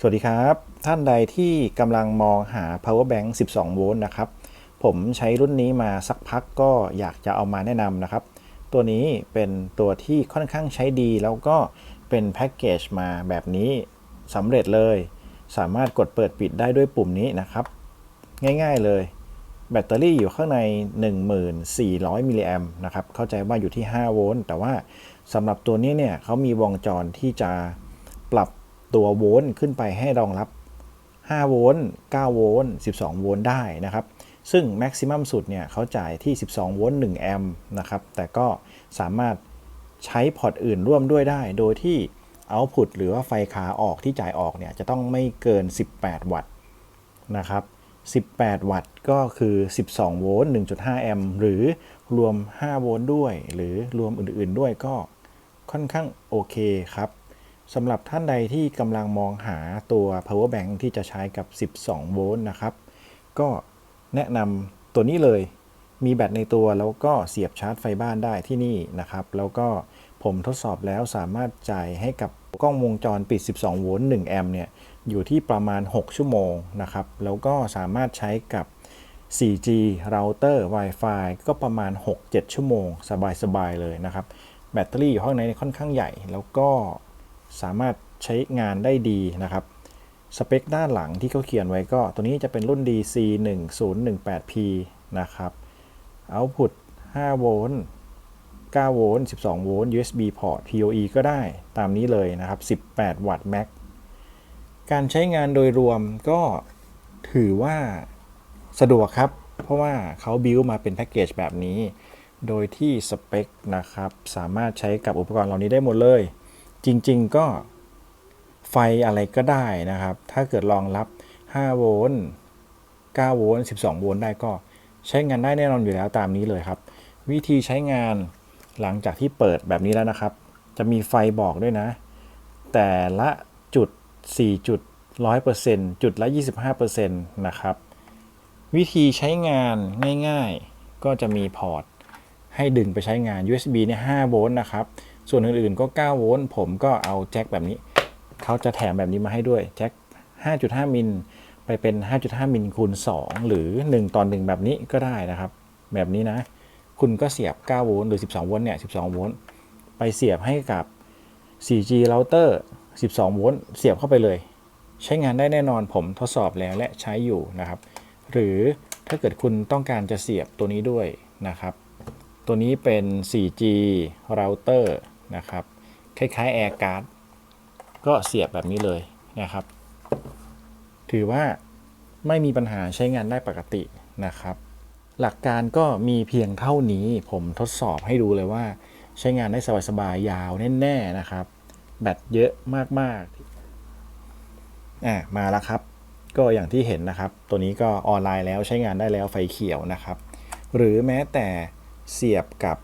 สวัสดีครับ ท่านใดที่กำลังมองหา power bank 12 โวลต์นะครับ ผมใช้รุ่นนี้มาสักพักก็อยากจะเอามาแนะนำนะครับ ตัวนี้เป็นตัวที่ค่อนข้างใช้ดีแล้วก็เป็นแพ็กเกจมาแบบนี้สำเร็จเลย สามารถกดเปิดปิดได้ด้วยปุ่มนี้นะครับ ง่ายๆเลย แบตเตอรี่อยู่ข้างใน 1400 มิลลิแอมป์นะครับ เข้าใจว่าอยู่ที่ 5 โวลต์แต่ว่าสำหรับตัวนี้เนี่ยเขามีวงจรที่จะปรับ ตัวโวลต์ขึ้นไปให้รองรับ 5 โวลต์ 9 โวลต์ 12 โวลต์ได้นะครับ ซึ่งแม็กซิมัมสุดเนี่ยเขาจ่ายที่ 12 โวลต์ 1 แอมป์นะครับ แต่ก็สามารถใช้พอร์ตอื่นร่วมด้วยได้ โดยที่เอาต์พุตหรือว่าไฟขาออกที่จ่ายออกเนี่ยจะต้องไม่เกิน 18 วัตต์นะครับ 18 วัตต์ก็คือ 12 โวลต์ 1.5 แอมป์หรือรวม 5 โวลต์ด้วย หรือรวมอื่น ๆ ด้วยก็ค่อนข้างโอเคครับ สำหรับท่านใดที่กำลังมองหาตัว power bank ที่จะใช้กับ 12 โวลต์นะครับ ก็แนะนำตัวนี้เลย มีแบตในตัวแล้วก็เสียบชาร์จไฟบ้านได้ที่นี่นะครับ แล้วก็ผมทดสอบแล้วสามารถจ่ายให้กับกล้องวงจรปิด 12 โวลต์ 1 แอมป์เนี่ย อยู่ที่ประมาณ 6 ชั่วโมงนะครับ แล้วก็สามารถใช้กับ 4G เราเตอร์ Wi-Fi ก็ประมาณ 6-7 ชั่วโมง สบายๆเลยนะครับ แบตเตอรี่อยู่ข้างในค่อนข้างใหญ่ แล้วก็ สามารถใช้งานได้ดีนะครับสเปคด้านหลังที่เขาเขียนไว้ก็ ตัวนี้จะเป็นรุ่น DC 1 0 1 8 P นะครับ Output 5 โวลต์9โวลต์12 โวลต์ USB port PoE ก็ได้ตามนี้เลยนะครับ 18 วัตต์ Max การใช้งานโดยรวมก็ถือว่าสะดวกครับ เพราะว่าเขาบิวมาเป็นแพ็กเกจแบบนี้ โดยที่สเปคนะครับ สามารถใช้กับอุปกรณ์เหล่านี้ได้หมดเลย จริง ๆ ก็ไฟอะไรก็ได้นะครับ ถ้าเกิดรองรับ 5 โวลต์ 9 โวลต์ 12 โวลต์ได้ก็ใช้งานได้แน่นอนอยู่แล้วตามนี้เลยครับ วิธีใช้งานหลังจากที่เปิดแบบนี้แล้วนะครับ จะมีไฟบอกด้วยนะ แต่ละจุด 4 จุด 100%จุดละ 25%นะครับ วิธีใช้งานง่าย ๆ ก็จะมีพอร์ตให้ดึงไปใช้งาน USB เนี่ย5โวลต์นะครับ ส่วนอื่นๆก็ 9 โวลต์ผมก็เอาแจ็คแบบนี้ เขาจะแถมแบบนี้มาให้ด้วยแจ็ค 5.5 มิลไปเป็น 5.5 มิลคูณ 2 หรือ 1ต่อ1แบบนี้ก็ได้นะครับ แบบนี้นะ คุณก็เสียบ 9 โวลต์หรือ 12 โวลต์เนี่ย 12 โวลต์ไปเสียบให้กับ 4G router 12 โวลต์เสียบเข้าไปเลย ใช้งานได้แน่นอนผมทดสอบแล้วและใช้อยู่นะครับ หรือถ้าเกิดคุณต้องการจะเสียบตัวนี้ด้วยนะครับ ตัวนี้เป็น 4G router นะครับ คล้ายๆ Air Card ก็เสียบแบบนี้เลยนะครับ ถือว่าไม่มีปัญหาใช้งานได้ปกตินะครับ หลักการก็มีเพียงเท่านี้ผมทดสอบให้ดูเลยว่า ใช้งานได้สบายๆยาวแน่ๆนะครับ แบตเยอะมากๆอะมาแล้วครับ ก็อย่างที่เห็นนะครับ ตัวนี้ก็ออนไลน์แล้วใช้งานได้แล้วไฟเขียวนะครับ หรือแม้แต่เสียบกับ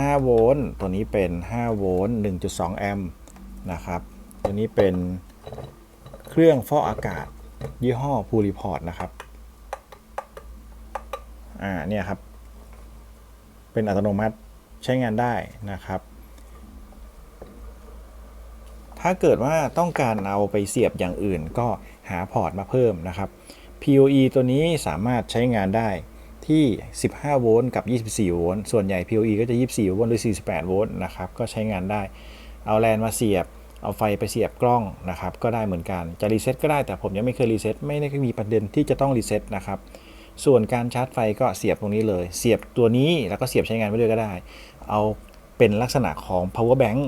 5 โวลต์ ตัวนี้เป็น 5 โวลต์ 1.2 แอมป์นะครับ ตัวนี้เป็นเครื่องฟอกอากาศยี่ห้อพูรีพอร์ตนะครับ อ่า เนี่ยครับ เป็นอัตโนมัติใช้งานได้นะครับ ถ้าเกิดว่าต้องการเอาไปเสียบอย่างอื่นก็หาพอร์ตมาเพิ่มนะครับ PoE ตัวนี้สามารถใช้งานได้ ที่ 15 โวลต์กับ 24 โวลต์ ส่วนใหญ่ PoE ก็จะ 24 โวลต์หรือ 48 โวลต์นะครับ ก็ใช้งานได้ เอาแลนมาเสียบ เอาไฟไปเสียบกล้องนะครับ ก็ได้เหมือนกัน จะรีเซ็ตก็ได้ แต่ผมยังไม่เคยรีเซ็ต ไม่ได้มีประเด็นที่จะต้องรีเซ็ตนะครับ ส่วนการชาร์จไฟก็เสียบตรงนี้เลย เสียบตัวนี้แล้วก็เสียบใช้งานไปด้วยก็ได้ เอาเป็นลักษณะของ power bank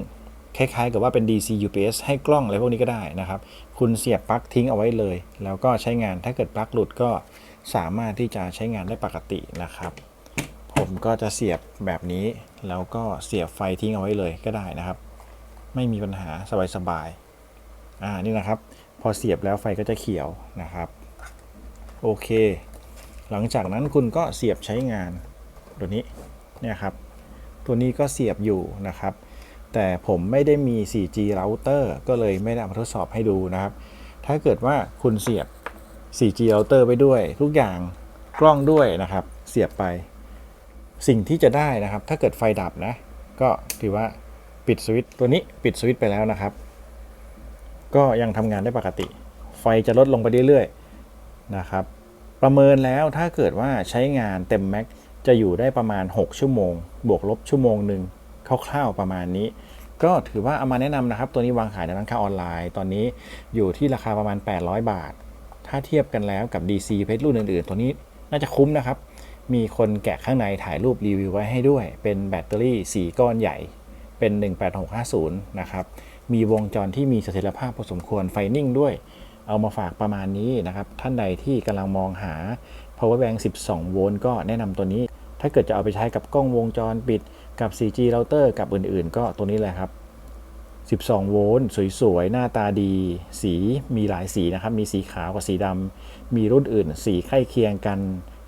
คล้ายๆ กับว่าเป็น DC UPS ให้กล้องอะไรพวกนี้ก็ได้นะครับ คุณเสียบปลั๊กทิ้งเอาไว้เลย แล้วก็ใช้งาน ถ้าเกิดปลั๊กหลุดก็ สามารถที่จะใช้งานได้ปกตินะครับ ผมก็จะเสียบแบบนี้แล้วก็เสียบไฟทิ้งเอาไว้เลยก็ได้นะครับ ไม่มีปัญหาสบายๆอ่านี่นะครับ พอเสียบแล้วไฟก็จะเขียวนะครับ โอเค หลังจากนั้นคุณก็เสียบใช้งานตัวนี้เนี่ยครับ ตัวนี้ก็เสียบอยู่นะครับ แต่ผมไม่ได้มี 4G router ก็เลยไม่ได้มาทดสอบให้ดูนะครับ ถ้าเกิดว่าคุณเสียบ 4G router ไปด้วย ทุกอย่างกล้องด้วยนะครับ เสียบไปสิ่งที่จะได้นะครับ ถ้าเกิดไฟดับนะ ก็ถือว่าปิดสวิตตัวนี้ปิดสวิตไปแล้วนะครับ ก็ยังทำงานได้ปกติ ไฟจะลดลงไปเรื่อยๆนะครับ ประเมินแล้วถ้าเกิดว่าใช้งานเต็มแม็กจะอยู่ได้ประมาณ 6 ชั่วโมง บวกลบชั่วโมงหนึ่งคร่าวๆประมาณนี้ ก็ถือว่าเอามาแนะนำนะครับ ตัวนี้วางขายในร้านค้าออนไลน์ ตอนนี้อยู่ที่ราคาประมาณ 800 บาท ถ้าเทียบกันแล้วกับ DC เพชรรุ่นอื่นๆ ตัวนี้น่าจะคุ้มนะครับ มีคนแกะข้างในถ่ายรูปรีวิวไว้ให้ด้วย เป็นแบตเตอรี่ 4 ก้อนใหญ่ เป็น 18650 นะครับ มีวงจรที่มีเสถียรภาพพอสมควรไฟนิ่งด้วย เอามาฝากประมาณนี้นะครับ ท่านใดที่กำลังมองหา power bank 12 โวลต์ก็แนะนำตัวนี้ ถ้าเกิดจะเอาไปใช้กับกล้องวงจรปิดกับ 4G router กับอื่นๆ ก็ตัวนี้เลยครับ 12 โวลต์สวยๆ หน้าตาดี สีมีหลายสีนะครับ มีสีขาวกับสีดำ มีรุ่นอื่น สีใกล้เคียงกัน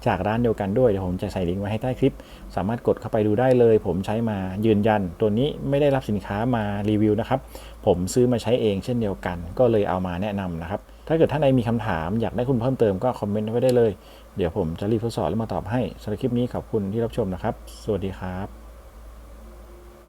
จากร้านเดียวกันด้วย เดี๋ยวผมจะใส่ลิงก์ไว้ให้ใต้คลิป สามารถกดเข้าไปดูได้เลย ผมใช้มายืนยัน ตัวนี้ไม่ได้รับสินค้ามารีวิวนะครับ ผมซื้อมาใช้เองเช่นเดียวกัน ก็เลยเอามาแนะนำนะครับ ถ้าเกิดท่านใดมีคำถามอยากได้คุณเพิ่มเติมก็คอมเมนต์ไว้ได้เลย เดี๋ยวผมจะรีบทดสอบแล้วมาตอบให้สำหรับคลิปนี้ขอบคุณที่รับชมนะครับ สวัสดีครับ